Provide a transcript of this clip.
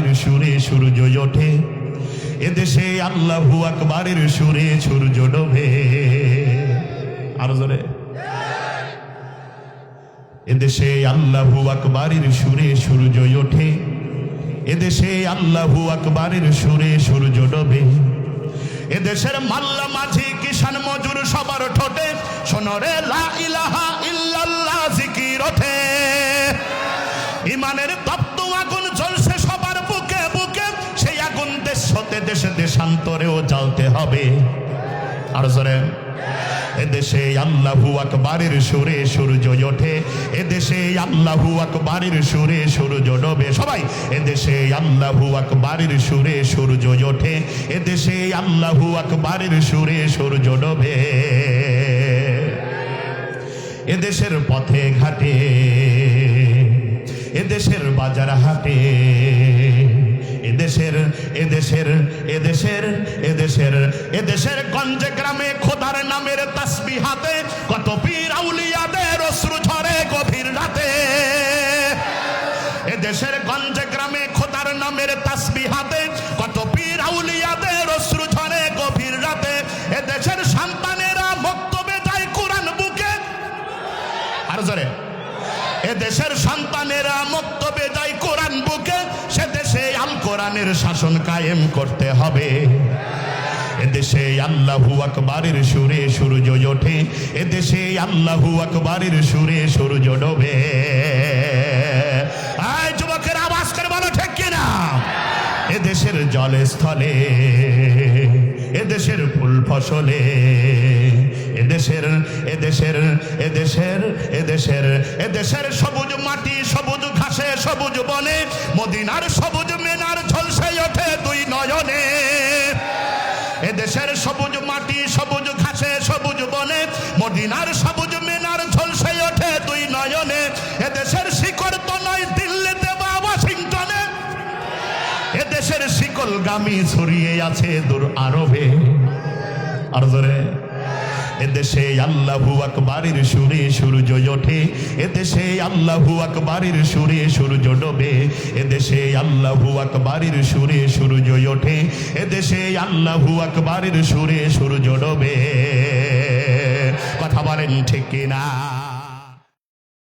আকবারের সুরে সূর্য ওঠে এদেশে আল্লাহু আকবারের সুরে সূর্য ডোবে। আরও জোরে। এদেশে আল্লাহু আকবারের সুরে সূর্য ওঠে। এদেশে আল্লাহু আকবারের সুরে সূর্য ডোবে। এদেশের মাল্লা মাঝি কিষান মজুর সবার ঠোঁটে। সোনরে লা ইলাহা দেশ দেশে দেশান্তরেও জ্বালতে হবে। আর জোরে, এদেশে আল্লাহু আকবারের সুরে সূর্য ওঠে, এদেশে আল্লাহু আকবারের সুরে সূর্য ডোবে। সবাই, এদেশে আল্লাহু আকবারের সুরে সূর্য ওঠে, এদেশে আল্লাহু আকবারের সুরে সূর্য ডোবে। এদেশের পথে ঘাটে, এদেশের বাজার হাটে এদেশের এদেশের এদেশের এদেশের এদেশের গঞ্জে গ্রামে খোদার নামের তাসবি হাতে, কত পীর আউলিয়াদের অশ্রু ঝরে গভীর রাতে। এদেশের গঞ্জে গ্রামে খোদার নামের তাসবি হাতে, কত পীর আউলিয়াদের অশ্রু ঝরে গভীর রাতে। এদেশের সন্তানেরা মক্তবে যায় কোরআন বুকে। আর জোরে। এ দেশের সন্তানেরা মক্তবে কোরআনের শাসন কায়েম করতে হবে। এদেশে আল্লাহু আকবারের সুরে সূর্য ওঠে, এদেশে আল্লাহু আকবারের সুরে সূর্য ডোবে। যুবকের আওয়াজ করে বলো, ঠিক কিনা এদেশের জলে স্থলে এদেশের ফুল ফসলে, এদেশের এদেশের এদেশের এদেশের এদেশের সবুজ মাটি, সবুজ ঘাসে, সবুজ বনে, মদিনার সবুজ সবুজ ঘাসে সবুজ বনে, মদিনার সবুজ মেনার ঝলসে ওঠে দুই নয়নে। এদেশের শিকড় তো নয় দিল্লিতে বা ওয়াশিংটনে। এদেশের শিকল গামি ছড়িয়ে আছে দূর আরবে। আর ধরে এদেশে আল্লাহু আকবারের সুরে সূর্য ওঠে, এদেশে আল্লাহু আকবারের সুরে সূর্য ডোবে। এদেশে আল্লাহু আকবারের সুরে সূর্য ওঠে। এদেশে আল্লাহু আকবারের সুরে সূর্য ডোবে। কথা বলেন ঠিক কিনা?